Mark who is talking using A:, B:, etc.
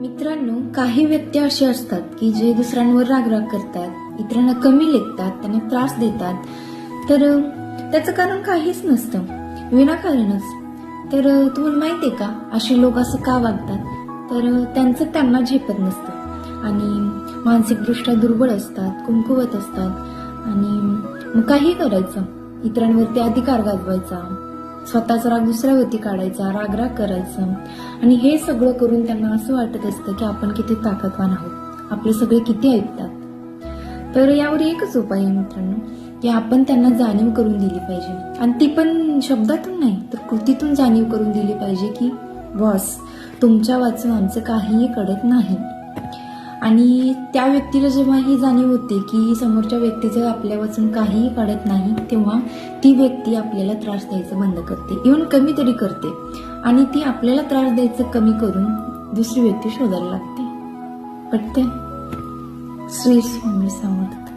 A: मित्रांनो काही व्यक्ती असे असतात की जे दुसऱ्यांवर रागराग करतात इतरांना कमी लेखतात त्यांना त्रास देतात. तर त्याचं कारण काहीच नसतं. विनाकारणच. तर तुम्हाला माहिती आहे का असे लोक असं का वागतात? तर त्यांचं त्यांना झेपत नसतं. आणि मानसिकदृष्ट्या दुर्बळ असतात कुंकुवत असतात. आणि मग काही करायचं? इतरांवरती अधिकार गाजवायचा. स्वतःचा राग दुसऱ्यावरती काढायचा राग राग करायचा. आणि हे सगळं करून त्यांना असं वाटत असतं की आपण किती ताकदवान आहोत. आपले सगळे किती ऐकतात. तर यावर एकच उपाय आहे मित्रांनो की आपण त्यांना जाणीव करून दिली पाहिजे. आणि ती पण शब्दातून नाही तर कृतीतून जाणीव करून दिली पाहिजे की बॉस तुमच्या वाचून आमचं काहीही कळत नाही. आणि त्या व्यक्तीला जेव्हा ही जाणीव होते की समोरच्या व्यक्तीचं आपल्या वाचून काहीही काढत नाही तेव्हा ती व्यक्ती आपल्याला त्रास द्यायचं बंद करते. इव्हन कमी तरी करते. आणि ती आपल्याला त्रास द्यायचं कमी करून दुसरी व्यक्ती शोधायला लागते. पटते श्री स्वामी समर्थ.